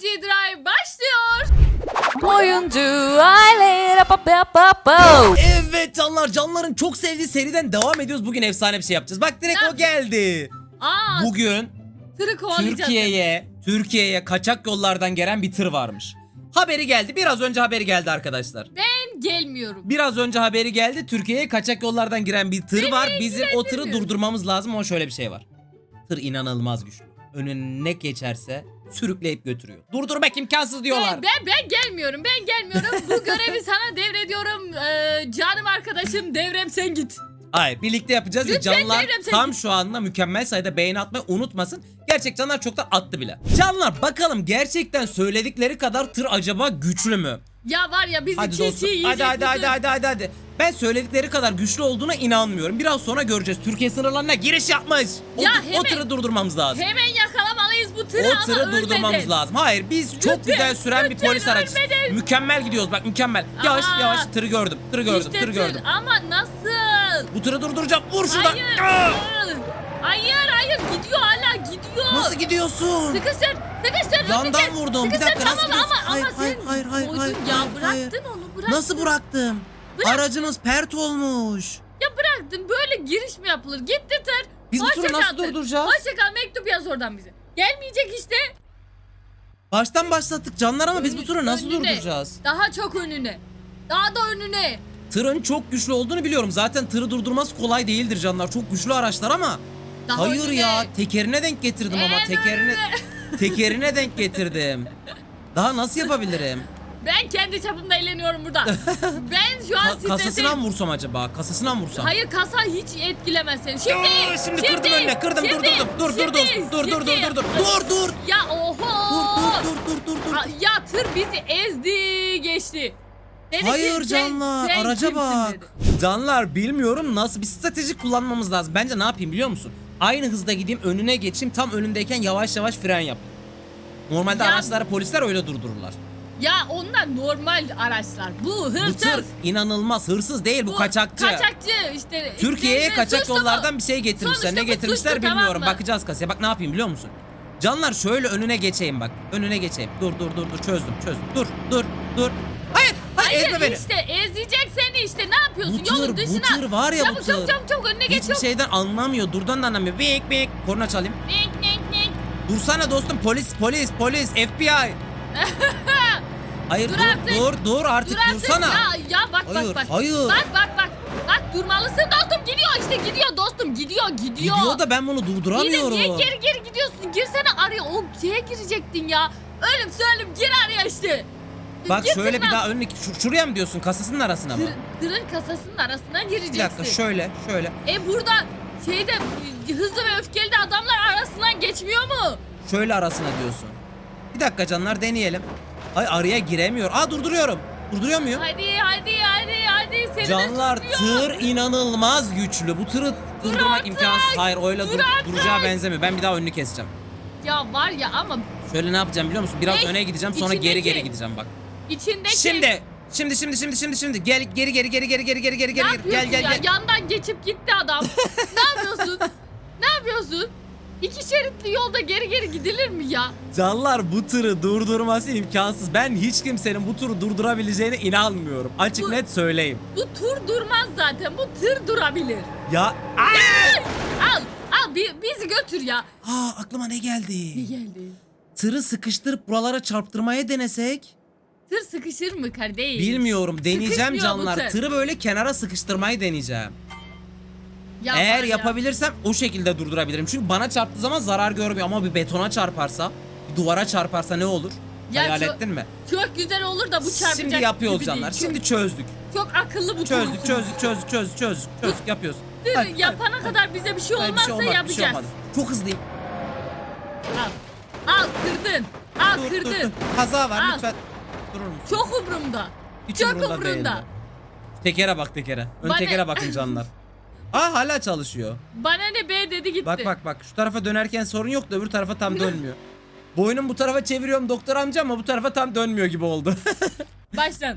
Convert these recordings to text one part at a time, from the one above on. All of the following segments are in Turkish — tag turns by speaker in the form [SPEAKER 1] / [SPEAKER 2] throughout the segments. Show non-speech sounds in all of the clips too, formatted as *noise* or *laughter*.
[SPEAKER 1] NG Drive başlıyor.
[SPEAKER 2] Oyuncu aile pa pa pa pa.
[SPEAKER 3] Evet canlar canların çok sevdiği seriden devam ediyoruz. Bugün efsane bir şey yapacağız. Bak direkt
[SPEAKER 1] Ne
[SPEAKER 3] o geldi.
[SPEAKER 1] Aa,
[SPEAKER 3] Bugün
[SPEAKER 1] tırı kovalayacağız.
[SPEAKER 3] Türkiye'ye Türkiye'ye kaçak yollardan gelen bir tır varmış. Haberi geldi. Biraz önce haberi geldi arkadaşlar.
[SPEAKER 1] Ben gelmiyorum.
[SPEAKER 3] Biraz önce haberi geldi. Türkiye'ye kaçak yollardan giren bir tır var. Bizim o tırı
[SPEAKER 1] ilgilendirmiyor.
[SPEAKER 3] durdurmamız lazım ama şöyle bir şey var. Tır inanılmaz güçlü. Önüne ne geçerse sürükleyip götürüyor. Durdurmak imkansız diyorlar.
[SPEAKER 1] Ben, ben, ben gelmiyorum. Ben gelmiyorum. Bu görevi sana devrediyorum. Ee, canım arkadaşım devrem sen git.
[SPEAKER 3] Hayır birlikte yapacağız ve
[SPEAKER 1] Lütfen
[SPEAKER 3] canlar
[SPEAKER 1] Devrem sen
[SPEAKER 3] tam şu anda mükemmel sayıda beğeni atmayı unutmasın. Gerçek canlar çoktan attı bile. Canlar bakalım gerçekten söyledikleri kadar tır acaba güçlü mü?
[SPEAKER 1] Ya var ya bizi
[SPEAKER 3] Hadi
[SPEAKER 1] çiğ
[SPEAKER 3] dostum
[SPEAKER 1] çiğ yiyecek
[SPEAKER 3] hadi hadi hadi hadi hadi hadi. Ben söyledikleri kadar güçlü olduğuna inanmıyorum. Biraz sonra göreceğiz. Türkiye sınırlarına giriş yapmış. O,
[SPEAKER 1] Ya
[SPEAKER 3] o
[SPEAKER 1] hemen-
[SPEAKER 3] tırı durdurmamız lazım.
[SPEAKER 1] Hemen yakalamalıyız bu tırı
[SPEAKER 3] O
[SPEAKER 1] ama
[SPEAKER 3] tırı durdurmamız
[SPEAKER 1] ölmeden.
[SPEAKER 3] lazım. Hayır biz çok
[SPEAKER 1] Lütfen,
[SPEAKER 3] güzel süren bir
[SPEAKER 1] lütfen
[SPEAKER 3] polis
[SPEAKER 1] ölmeden.
[SPEAKER 3] Mükemmel gidiyoruz bak mükemmel. Yavaş
[SPEAKER 1] Aa.
[SPEAKER 3] yavaş tırı gördüm. Tırı gördüm.
[SPEAKER 1] İşte
[SPEAKER 3] tırı
[SPEAKER 1] tır.
[SPEAKER 3] gördüm.
[SPEAKER 1] Ama nasıl?
[SPEAKER 3] Bu tırı durduracağım. Vur şuradan.
[SPEAKER 1] Hayır.
[SPEAKER 3] Aa!
[SPEAKER 1] Hayır hayır gidiyor hala gidiyor.
[SPEAKER 3] Nasıl gidiyorsun?
[SPEAKER 1] Sıkıştır sıkıştır.
[SPEAKER 3] Yandan
[SPEAKER 1] öpeceğiz.
[SPEAKER 3] vurdum. Bir dakika, nasıl
[SPEAKER 1] tamam
[SPEAKER 3] gidiyorsun?
[SPEAKER 1] ama, ama
[SPEAKER 3] Hayır,
[SPEAKER 1] sen
[SPEAKER 3] hayır, hayır,
[SPEAKER 1] koydun
[SPEAKER 3] hayır,
[SPEAKER 1] ya
[SPEAKER 3] hayır,
[SPEAKER 1] bıraktın
[SPEAKER 3] hayır.
[SPEAKER 1] onu bıraktın.
[SPEAKER 3] Nasıl bıraktım?
[SPEAKER 1] Bırak.
[SPEAKER 3] Aracınız pert olmuş.
[SPEAKER 1] Ya bıraktın böyle giriş mi yapılır? Gitti tır.
[SPEAKER 3] Biz bu
[SPEAKER 1] Hoşça
[SPEAKER 3] turu
[SPEAKER 1] kal
[SPEAKER 3] nasıl
[SPEAKER 1] tır.
[SPEAKER 3] durduracağız?
[SPEAKER 1] Hoşça kal mektup yaz oradan bize. Gelmeyecek işte.
[SPEAKER 3] Baştan başlattık canlar ama biz bu turu nasıl
[SPEAKER 1] önüne.
[SPEAKER 3] durduracağız?
[SPEAKER 1] Daha çok önüne. Daha da önüne.
[SPEAKER 3] Tırın çok güçlü olduğunu biliyorum. Zaten tırı durdurması kolay değildir canlar. Çok güçlü araçlar ama.
[SPEAKER 1] Daha
[SPEAKER 3] Hayır
[SPEAKER 1] önüne.
[SPEAKER 3] ya tekerine denk getirdim ama
[SPEAKER 1] En
[SPEAKER 3] tekerine *laughs* tekerine denk getirdim. Daha nasıl yapabilirim?
[SPEAKER 1] Ben kendi çapımda eğleniyorum burada. ben şu an
[SPEAKER 3] Ka- kasasına mı vursam acaba? Kasasına mı vursam?
[SPEAKER 1] Hayır kasa hiç etkilemez seni. Şimdi,
[SPEAKER 3] Aa, şimdi kırdım önüne kırdım dur dur dur dur dur dostum dur dur dur dur dur dur dur
[SPEAKER 1] Ya oho.
[SPEAKER 3] dur dur dur dur dur
[SPEAKER 1] Ya tır bizi ezdi geçti. Ki,
[SPEAKER 3] Hayır
[SPEAKER 1] sen-
[SPEAKER 3] canlar
[SPEAKER 1] sen
[SPEAKER 3] araca
[SPEAKER 1] kimsin
[SPEAKER 3] bak.
[SPEAKER 1] dedi.
[SPEAKER 3] Canlar bilmiyorum nasıl bir strateji kullanmamız lazım. Bence ne yapayım biliyor musun? Aynı hızda gideyim önüne geçeyim tam önündeyken yavaş yavaş fren yap. Normalde
[SPEAKER 1] Ya-
[SPEAKER 3] araçları polisler öyle durdururlar.
[SPEAKER 1] Ya onlar normal araçlar. Bu hırsız.
[SPEAKER 3] Bu tır inanılmaz hırsız değil bu, kaçakçı.
[SPEAKER 1] Kaçakçı işte.
[SPEAKER 3] Türkiye'ye kaçak
[SPEAKER 1] suçlu bu.
[SPEAKER 3] yollardan bir şey getirmişler.
[SPEAKER 1] Sonuçta
[SPEAKER 3] Ne
[SPEAKER 1] bu
[SPEAKER 3] getirmişler
[SPEAKER 1] suçlu,
[SPEAKER 3] bilmiyorum.
[SPEAKER 1] tamam mı?
[SPEAKER 3] Bakacağız kasaya. Bak ne yapayım biliyor musun? Canlar şöyle önüne geçeyim bak. Önüne geçeyim. Dur dur dur dur çözdüm çözdüm. Dur dur dur. Hayır ezme beni.
[SPEAKER 1] işte ezecek seni işte ne yapıyorsun
[SPEAKER 3] Bu tır,
[SPEAKER 1] yolun
[SPEAKER 3] bu
[SPEAKER 1] dışına.
[SPEAKER 3] tır var ya bu
[SPEAKER 1] çabuk, Çabuk
[SPEAKER 3] tır.
[SPEAKER 1] çabuk çabuk önüne geç
[SPEAKER 3] Hiçbir
[SPEAKER 1] çabuk.
[SPEAKER 3] şeyden anlamıyor. Durdan da anlamıyor. Bik bik. Korna çalayım.
[SPEAKER 1] Nink nink nink.
[SPEAKER 3] Dursana dostum polis polis polis FBI. *laughs* Hayır
[SPEAKER 1] Dur
[SPEAKER 3] dur
[SPEAKER 1] artık.
[SPEAKER 3] dur dur artık
[SPEAKER 1] Dur artık.
[SPEAKER 3] dursana.
[SPEAKER 1] Ya, ya bak
[SPEAKER 3] Hayır,
[SPEAKER 1] bak bak.
[SPEAKER 3] hayır.
[SPEAKER 1] Bak bak bak. Bak durmalısın dostum gidiyor işte gidiyor dostum gidiyor gidiyor.
[SPEAKER 3] Gidiyor da ben bunu
[SPEAKER 1] Yine
[SPEAKER 3] durduramıyorum.
[SPEAKER 1] niye geri geri gidiyorsun? Girsene araya o şeye girecektin ya. Ölüm söylüm gir araya işte.
[SPEAKER 3] Bak
[SPEAKER 1] Gir
[SPEAKER 3] şöyle bir daha şu- şuraya mı diyorsun kasasının arasına mı?
[SPEAKER 1] Tır, tırın kasasının arasına gireceksin.
[SPEAKER 3] Bir dakika şöyle şöyle.
[SPEAKER 1] E burada şeyde hızlı ve öfkeli de adamlar arasından geçmiyor mu?
[SPEAKER 3] Şöyle arasına diyorsun. Bir dakika canlar deneyelim. Ay araya giremiyor. Aa durduruyorum. Durduruyor muyum?
[SPEAKER 1] Hadi hadi hadi hadi seni de
[SPEAKER 3] Canlar
[SPEAKER 1] tutuyor.
[SPEAKER 3] tır inanılmaz güçlü. Bu tırı durdurmak
[SPEAKER 1] artık,
[SPEAKER 3] imkansız. Hayır öyle
[SPEAKER 1] dur
[SPEAKER 3] dur, duracağı benzemiyor. Ben bir daha önünü keseceğim.
[SPEAKER 1] Ya var ya ama
[SPEAKER 3] Şöyle ne yapacağım biliyor musun? Biraz
[SPEAKER 1] Ey,
[SPEAKER 3] öne gideceğim sonra geri
[SPEAKER 1] içindeki-
[SPEAKER 3] geri gideceğim bak.
[SPEAKER 1] İçindeki...
[SPEAKER 3] Şimdi Şimdi şimdi şimdi şimdi şimdi gel geri geri geri geri geri geri geri
[SPEAKER 1] Ne
[SPEAKER 3] geri
[SPEAKER 1] yapıyorsun
[SPEAKER 3] gel gel
[SPEAKER 1] ya?
[SPEAKER 3] gel.
[SPEAKER 1] Yandan geçip gitti adam. *laughs* ne yapıyorsun? Ne yapıyorsun? İki şeritli yolda geri geri gidilir mi ya?
[SPEAKER 3] Canlar bu tırı durdurması imkansız. Ben hiç kimsenin bu turu durdurabileceğine inanmıyorum. Açık
[SPEAKER 1] Bu-
[SPEAKER 3] net söyleyeyim.
[SPEAKER 1] Bu tur durmaz zaten. Bu tır durabilir.
[SPEAKER 3] Ya
[SPEAKER 1] Al, al bi- bizi götür ya.
[SPEAKER 3] Aa aklıma ne
[SPEAKER 1] Ne
[SPEAKER 3] geldi?
[SPEAKER 1] geldi?
[SPEAKER 3] Tırı sıkıştırıp buralara çarptırmaya denesek?
[SPEAKER 1] Tır sıkışır mı kardeş?
[SPEAKER 3] Bilmiyorum. Deneyeceğim
[SPEAKER 1] Sıkışmıyor bu
[SPEAKER 3] canlar.
[SPEAKER 1] tır.
[SPEAKER 3] Tırı böyle kenara sıkıştırmayı deneyeceğim.
[SPEAKER 1] Ya
[SPEAKER 3] Eğer
[SPEAKER 1] var ya.
[SPEAKER 3] yapabilirsem o şekilde durdurabilirim. Çünkü bana çarptığı zaman zarar görmüyor ama bir betona çarparsa, bir duvara çarparsa ne olur?
[SPEAKER 1] Ya
[SPEAKER 3] Hayal
[SPEAKER 1] çok-
[SPEAKER 3] ettin mi?
[SPEAKER 1] Çok güzel olur da bu çarpacak
[SPEAKER 3] Şimdi yapıyoruz
[SPEAKER 1] gibi
[SPEAKER 3] canlar.
[SPEAKER 1] değil.
[SPEAKER 3] Şimdi çözdük.
[SPEAKER 1] Çok, akıllı bu
[SPEAKER 3] Çözdük, çözdük, çözdük, çözdük, çözdük, çözdük, yapıyoruz.
[SPEAKER 1] Tır
[SPEAKER 3] Hadi, hadi.
[SPEAKER 1] yapana kadar bize bir şey
[SPEAKER 3] Hayır, bir
[SPEAKER 1] olmazsa
[SPEAKER 3] şey olmadı, bir şey
[SPEAKER 1] yapacağız.
[SPEAKER 3] olmadı. Çok hızlıyım.
[SPEAKER 1] Al. Al kırdın. Al
[SPEAKER 3] Dur, dur,
[SPEAKER 1] kırdın.
[SPEAKER 3] dur. Kaza var
[SPEAKER 1] Al.
[SPEAKER 3] lütfen. Durur musun?
[SPEAKER 1] Çok umurumda.
[SPEAKER 3] Hiç
[SPEAKER 1] çok
[SPEAKER 3] umurumda
[SPEAKER 1] umurumda.
[SPEAKER 3] Tekere bak tekere. Ön
[SPEAKER 1] Bana-
[SPEAKER 3] tekere bakın canlar. Aa hala çalışıyor.
[SPEAKER 1] Bana ne be dedi gitti.
[SPEAKER 3] Bak bak bak şu tarafa dönerken sorun yok da öbür tarafa tam dönmüyor. Boynum bu tarafa çeviriyorum doktor amca ama bu tarafa tam dönmüyor gibi oldu. *laughs*
[SPEAKER 1] Baştan.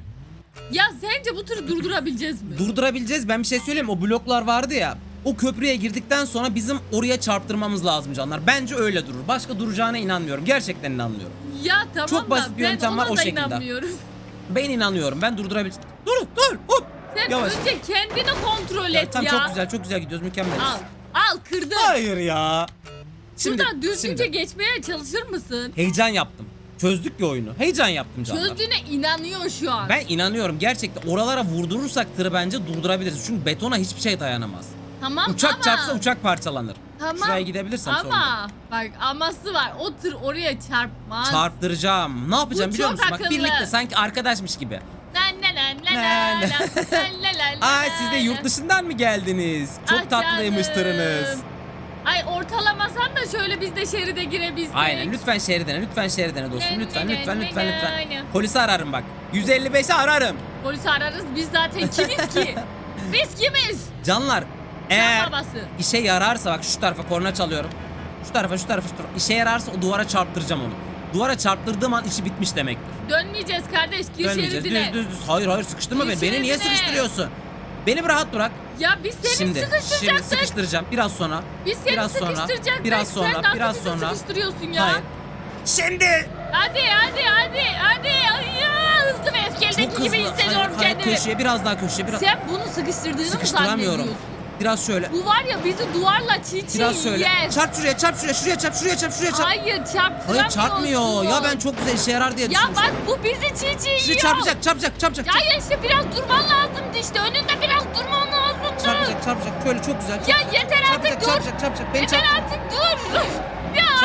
[SPEAKER 1] Ya sence bu tırı durdurabileceğiz mi?
[SPEAKER 3] Durdurabileceğiz. Ben bir şey söyleyeyim. O bloklar vardı ya. O köprüye girdikten sonra bizim oraya çarptırmamız lazım canlar. Bence öyle durur. Başka duracağına inanmıyorum. Gerçekten inanmıyorum.
[SPEAKER 1] Ya tamam
[SPEAKER 3] Çok basit
[SPEAKER 1] da
[SPEAKER 3] bir
[SPEAKER 1] ben
[SPEAKER 3] yöntem
[SPEAKER 1] ona
[SPEAKER 3] var, o
[SPEAKER 1] da
[SPEAKER 3] şekilde.
[SPEAKER 1] inanmıyorum.
[SPEAKER 3] Ben inanıyorum. Ben durdurabilirim. Dur dur hop.
[SPEAKER 1] Sen
[SPEAKER 3] Yavaş.
[SPEAKER 1] önce kendini kontrol
[SPEAKER 3] Ya,
[SPEAKER 1] et
[SPEAKER 3] tamam
[SPEAKER 1] ya.
[SPEAKER 3] çok güzel çok güzel gidiyoruz mükemmel.
[SPEAKER 1] Al. Al kırdın.
[SPEAKER 3] Hayır ya.
[SPEAKER 1] Şuradan düzgünce
[SPEAKER 3] şimdi
[SPEAKER 1] geçmeye çalışır mısın?
[SPEAKER 3] heyecan yaptım. Çözdük bir oyunu. Heyecan yaptım canlar.
[SPEAKER 1] Çözdüğüne inanıyor şu an.
[SPEAKER 3] Ben inanıyorum gerçekten oralara vurdurursak tırı bence durdurabiliriz. Çünkü betona hiçbir şey dayanamaz.
[SPEAKER 1] tamam
[SPEAKER 3] Uçak
[SPEAKER 1] ama.
[SPEAKER 3] çarpsa uçak parçalanır.
[SPEAKER 1] Tamam.
[SPEAKER 3] Şuraya gidebilirsem.
[SPEAKER 1] Ama bak aması var. O tır oraya çarpmaz.
[SPEAKER 3] Çarptıracağım. Ne yapacağım
[SPEAKER 1] Bu
[SPEAKER 3] biliyor
[SPEAKER 1] çok
[SPEAKER 3] musun? Bak
[SPEAKER 1] akıllı.
[SPEAKER 3] birlikte sanki arkadaşmış gibi.
[SPEAKER 1] La la la la
[SPEAKER 3] La
[SPEAKER 1] la
[SPEAKER 3] la.
[SPEAKER 1] la la la la
[SPEAKER 3] Ay siz de yurt dışından mı geldiniz? Çok
[SPEAKER 1] Ah
[SPEAKER 3] tatlıymış
[SPEAKER 1] canım.
[SPEAKER 3] tırınız.
[SPEAKER 1] Ay ortalamasan da şöyle biz de şeride girebilsek.
[SPEAKER 3] Aynen lütfen şeridene lütfen şeridene dostum lütfen lütfen lütfen lütfen. Polisi ararım bak. 155'i ararım.
[SPEAKER 1] Polisi ararız biz zaten kimiz ki? *laughs* biz kimiz?
[SPEAKER 3] Canlar
[SPEAKER 1] Can
[SPEAKER 3] eğer
[SPEAKER 1] babası.
[SPEAKER 3] işe yararsa bak şu tarafa korna çalıyorum. Şu tarafa şu tarafa şu tarafa. İşe yararsa o duvara çarptıracağım onu. Duvara çarptırdığım an işi bitmiş demektir.
[SPEAKER 1] Dönmeyeceğiz kardeş gir
[SPEAKER 3] Dönmeyeceğiz.
[SPEAKER 1] şeridine.
[SPEAKER 3] Düz düz düz. Hayır hayır sıkıştırma beni. Beni niye sıkıştırıyorsun? Beni rahat bırak.
[SPEAKER 1] Ya biz seni
[SPEAKER 3] Şimdi şimdi
[SPEAKER 1] sıkıştıracaktık.
[SPEAKER 3] sıkıştıracağım. Biraz sonra.
[SPEAKER 1] Biz seni
[SPEAKER 3] biraz sonra.
[SPEAKER 1] sıkıştıracaktık.
[SPEAKER 3] Biraz
[SPEAKER 1] Sen
[SPEAKER 3] sonra.
[SPEAKER 1] nasıl
[SPEAKER 3] Biraz
[SPEAKER 1] bizi
[SPEAKER 3] sonra.
[SPEAKER 1] sıkıştırıyorsun ya?
[SPEAKER 3] Hayır. Şimdi.
[SPEAKER 1] Hadi hadi hadi hadi. Ay ya, hızlı ve öfkelideki gibi hissediyorum
[SPEAKER 3] hayır, hayır,
[SPEAKER 1] kendimi.
[SPEAKER 3] köşeye biraz daha köşeye biraz.
[SPEAKER 1] Sen bunu sıkıştırdığını mı
[SPEAKER 3] Sıkıştıramıyorum.
[SPEAKER 1] zannediyorsun?
[SPEAKER 3] Biraz şöyle.
[SPEAKER 1] Bu var ya bizi duvarla çiğ çiğ
[SPEAKER 3] Biraz şöyle.
[SPEAKER 1] yer.
[SPEAKER 3] Çarp şuraya, çarp şuraya, şuraya çarp, şuraya çarp, şuraya çarp.
[SPEAKER 1] Hayır çarptıramıyorsun.
[SPEAKER 3] Hayır çarpmıyor. Ya ben çok güzel işe yarar diye
[SPEAKER 1] Ya
[SPEAKER 3] düşünmüştüm.
[SPEAKER 1] bak bu bizi çiğ çiğ
[SPEAKER 3] Şuraya
[SPEAKER 1] yiyor.
[SPEAKER 3] çarpacak, çarpacak, çarpacak.
[SPEAKER 1] Ya ya işte biraz durman lazımdı işte. Önünde biraz durman lazımdı.
[SPEAKER 3] Çarpacak, çarpacak. Şöyle çok güzel.
[SPEAKER 1] Ya yeter artık
[SPEAKER 3] Çarpacak,
[SPEAKER 1] dur.
[SPEAKER 3] çarpacak, çarpacak. Beni
[SPEAKER 1] Yeter
[SPEAKER 3] çarp.
[SPEAKER 1] artık dur.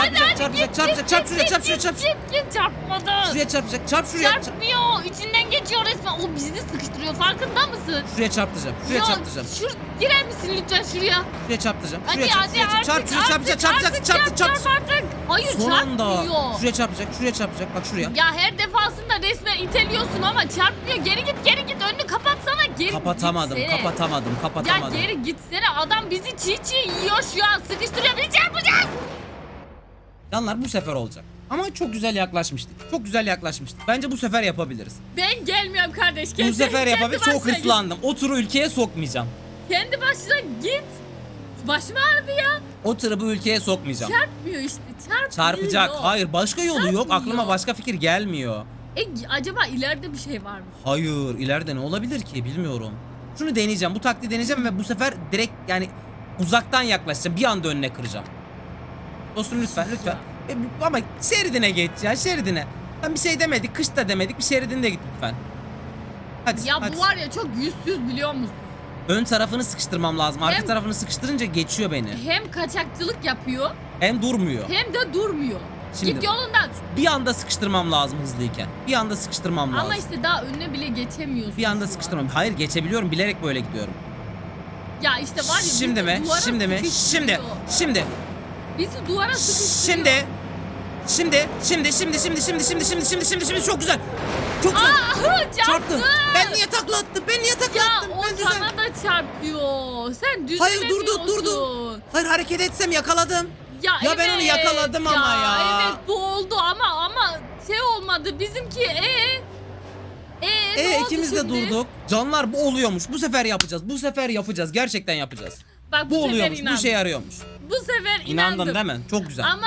[SPEAKER 3] Çarpacak,
[SPEAKER 1] hadi
[SPEAKER 3] çarpacak, çarpacak, çarp şuraya, çarp şuraya, çarp
[SPEAKER 1] Git git çarpmadı.
[SPEAKER 3] Şuraya çarpacak, çarp şuraya. çarp-
[SPEAKER 1] Çarpmıyor. İçinden geçiyor resmen. O bizi sıkıştırıyor. Farkında mısın?
[SPEAKER 3] Şuraya çarptıracağım. Şuraya
[SPEAKER 1] Ya,
[SPEAKER 3] çarptıracağım.
[SPEAKER 1] Şur girer misin lütfen şuraya?
[SPEAKER 3] Şuraya çarptıracağım.
[SPEAKER 1] Hadi
[SPEAKER 3] Şuraya çarp, şuraya çarp. Çarp, şuraya çarpacak, çarpacak, çarptı,
[SPEAKER 1] çarp,
[SPEAKER 3] çarptı.
[SPEAKER 1] Hayır
[SPEAKER 3] Son
[SPEAKER 1] çarpmıyor.
[SPEAKER 3] Şuraya çarpacak, şuraya çarpacak. Bak şuraya.
[SPEAKER 1] Ya her defasında resmen iteliyorsun ama çarpmıyor. Geri git geri git önünü kapatsana. Geri
[SPEAKER 3] Kapatamadım,
[SPEAKER 1] gitsene.
[SPEAKER 3] kapatamadım,
[SPEAKER 1] Ya
[SPEAKER 3] kapatamadım.
[SPEAKER 1] geri gitsene adam bizi çiğ çiğ yiyor şu an sıkıştırıyor biz çarpacağız.
[SPEAKER 3] Canlar bu sefer olacak. Ama çok güzel yaklaşmıştık. Çok güzel yaklaşmıştık. Bence bu sefer yapabiliriz.
[SPEAKER 1] Ben gelmiyorum kardeş.
[SPEAKER 3] Bu
[SPEAKER 1] Kendi-
[SPEAKER 3] sefer
[SPEAKER 1] kendi
[SPEAKER 3] yapabiliriz. Çok
[SPEAKER 1] başına git.
[SPEAKER 3] hırslandım. O turu ülkeye sokmayacağım.
[SPEAKER 1] Kendi başına git. Başım ağrıdı ya.
[SPEAKER 3] O tırı bu ülkeye sokmayacağım.
[SPEAKER 1] Çarpmıyor işte çarpmıyor.
[SPEAKER 3] Çarpacak. Hayır başka yolu yok.
[SPEAKER 1] Çarpmıyor.
[SPEAKER 3] Aklıma başka fikir gelmiyor.
[SPEAKER 1] E, acaba ileride bir şey var mı?
[SPEAKER 3] Hayır ileride ne olabilir ki bilmiyorum. Şunu deneyeceğim. Bu taktiği deneyeceğim ve bu sefer direkt yani uzaktan yaklaşacağım. Bir anda önüne kıracağım. Dostum lütfen lütfen. E, ama şeridine geç ya şeridine. Ben bir şey demedik. Kış da demedik. Bir şeridine de git lütfen. Hadi.
[SPEAKER 1] Ya
[SPEAKER 3] hadi.
[SPEAKER 1] bu var ya çok yüzsüz biliyor musun?
[SPEAKER 3] Ön tarafını sıkıştırmam lazım. Arka
[SPEAKER 1] Hem-
[SPEAKER 3] tarafını sıkıştırınca geçiyor beni.
[SPEAKER 1] Hem kaçakçılık yapıyor
[SPEAKER 3] Hem durmuyor.
[SPEAKER 1] hem de durmuyor.
[SPEAKER 3] Şimdi-
[SPEAKER 1] Git yolundan.
[SPEAKER 3] Bir anda sıkıştırmam lazım hızlıyken. Bir anda sıkıştırmam lazım.
[SPEAKER 1] Ama işte daha önüne bile geçemiyorsun.
[SPEAKER 3] Bir anda
[SPEAKER 1] şu an.
[SPEAKER 3] sıkıştırmam. Hayır geçebiliyorum. Bilerek böyle gidiyorum.
[SPEAKER 1] Ya işte var ya
[SPEAKER 3] Şimdi
[SPEAKER 1] bizi
[SPEAKER 3] mi?
[SPEAKER 1] duvara
[SPEAKER 3] Şimdi mi? Şimdi.
[SPEAKER 1] sıkıştırıyor.
[SPEAKER 3] Şimdi.
[SPEAKER 1] Bizi duvara sıkıştırıyor.
[SPEAKER 3] Şimdi. Şimdi. Şimdi. Şimdi. Şimdi. Şimdi. Şimdi. Şimdi. Şimdi. Şimdi. Şimdi. Çok güzel. Çok güzel.
[SPEAKER 1] Aa, çarptı.
[SPEAKER 3] Çarptı. Ben niye takla attım? Ben niye takla
[SPEAKER 1] Ya
[SPEAKER 3] attım?
[SPEAKER 1] o
[SPEAKER 3] Ben düzen-
[SPEAKER 1] sana da çarpıyor. Sen düzelemiyorsun.
[SPEAKER 3] Hayır durdu durdu. Hayır hareket etsem yakaladım.
[SPEAKER 1] Ya,
[SPEAKER 3] Ya ben onu yakaladım ama ya.
[SPEAKER 1] Evet bu oldu ama ama şey olmadı bizimki e e ne
[SPEAKER 3] E
[SPEAKER 1] oldu
[SPEAKER 3] ikimiz de durduk. Canlar bu oluyormuş. Bu sefer yapacağız. Bu sefer yapacağız. Gerçekten yapacağız.
[SPEAKER 1] Bak bu,
[SPEAKER 3] Bu oluyormuş. Bu şey yarıyormuş.
[SPEAKER 1] Bu sefer
[SPEAKER 3] İnandın
[SPEAKER 1] inandım.
[SPEAKER 3] değil mi? Çok güzel.
[SPEAKER 1] Ama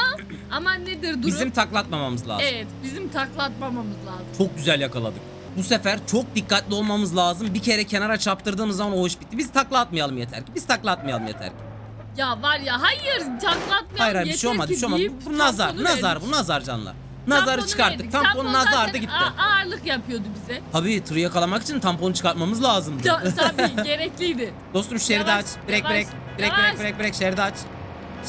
[SPEAKER 1] ama nedir durum?
[SPEAKER 3] Bizim taklatmamamız lazım.
[SPEAKER 1] Evet bizim taklatmamamız lazım.
[SPEAKER 3] Çok güzel yakaladık. Bu sefer çok dikkatli olmamız lazım. Bir kere kenara çarptırdığımız zaman o iş bitti. Biz takla atmayalım yeter ki. Biz takla atmayalım yeter ki.
[SPEAKER 1] Ya var ya hayır taklatmayalım
[SPEAKER 3] Hayır hayır bir şey
[SPEAKER 1] yeter
[SPEAKER 3] olmadı.
[SPEAKER 1] ki
[SPEAKER 3] Bir şey olmadı. nazar. Nazar bu nazar canlar. Nazarı
[SPEAKER 1] Tamponu
[SPEAKER 3] çıkarttık.
[SPEAKER 1] verdik.
[SPEAKER 3] Tampon
[SPEAKER 1] zaten
[SPEAKER 3] nazardı gitti.
[SPEAKER 1] a- ağırlık yapıyordu bize.
[SPEAKER 3] Tabii tırı yakalamak için tamponu çıkartmamız lazımdı.
[SPEAKER 1] Ta- tabii *laughs* gerekliydi.
[SPEAKER 3] Dostum şeridi
[SPEAKER 1] Yavaş,
[SPEAKER 3] aç. Brek
[SPEAKER 1] yavaş,
[SPEAKER 3] brek. Brek
[SPEAKER 1] yavaş.
[SPEAKER 3] brek brek brek şeridi aç.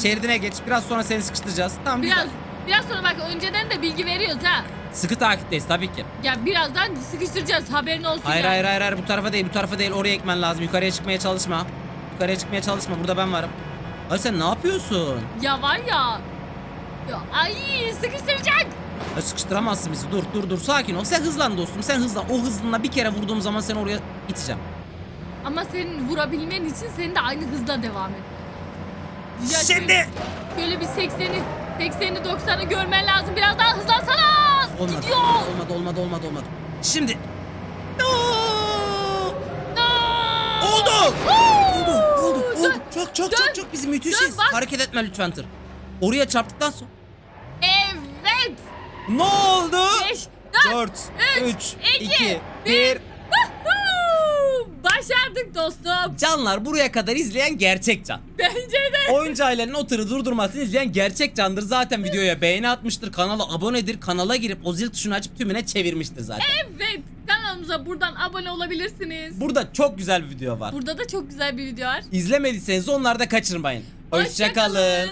[SPEAKER 3] Şeridine geç. Biraz sonra seni sıkıştıracağız. Tamam
[SPEAKER 1] Biraz
[SPEAKER 3] güzel.
[SPEAKER 1] biraz sonra bak önceden de bilgi veriyoruz ha.
[SPEAKER 3] Sıkı takipteyiz tabii ki.
[SPEAKER 1] Ya birazdan sıkıştıracağız haberin olsun
[SPEAKER 3] Hayır hayır hayır hayır bu tarafa değil bu tarafa değil oraya ekmen lazım. Yukarıya çıkmaya çalışma. Yukarıya çıkmaya çalışma. Burada ben varım. Ay sen ne yapıyorsun?
[SPEAKER 1] Ya var ya. Ya ay sıkıştıracak.
[SPEAKER 3] Ya sıkıştıramazsın bizi. Dur dur dur sakin ol. Sen hızlan dostum. Sen hızlan. O hızlınla bir kere vurduğum zaman seni oraya iteceğim.
[SPEAKER 1] Ama senin vurabilmen için senin de aynı hızla devam et. Ya
[SPEAKER 3] Şimdi.
[SPEAKER 1] Şöyle bir 80'i 80'i 90'ı görmen lazım. Biraz daha hızlansana.
[SPEAKER 3] Olmadı.
[SPEAKER 1] Gidiyor.
[SPEAKER 3] Olmadı olmadı olmadı olmadı. Şimdi. Aa!
[SPEAKER 1] Aa!
[SPEAKER 3] Oldu. Oldu oldu oldu.
[SPEAKER 1] Dön.
[SPEAKER 3] Çok çok
[SPEAKER 1] dön,
[SPEAKER 3] çok çok biz müthişiz.
[SPEAKER 1] dön, bak.
[SPEAKER 3] Hareket etme lütfen tır. Oraya çarptıktan sonra. Ne oldu?
[SPEAKER 1] 5,
[SPEAKER 3] 4, 3,
[SPEAKER 1] iki,
[SPEAKER 3] 2,
[SPEAKER 1] bir.
[SPEAKER 3] 1.
[SPEAKER 1] Başardık dostum.
[SPEAKER 3] Canlar buraya kadar izleyen gerçek can.
[SPEAKER 1] Bence de.
[SPEAKER 3] Oyuncu ailenin o tırı durdurmasını izleyen gerçek candır. Zaten videoya beğeni atmıştır, kanala abonedir, kanala girip o zil tuşunu açıp tümüne çevirmiştir zaten.
[SPEAKER 1] Evet. Kanalımıza buradan abone olabilirsiniz.
[SPEAKER 3] Burada çok güzel bir video var.
[SPEAKER 1] Burada da çok güzel bir video var.
[SPEAKER 3] İzlemediyseniz onları da kaçırmayın.
[SPEAKER 1] Hoşça
[SPEAKER 3] Hoşçakalın.
[SPEAKER 1] kalın.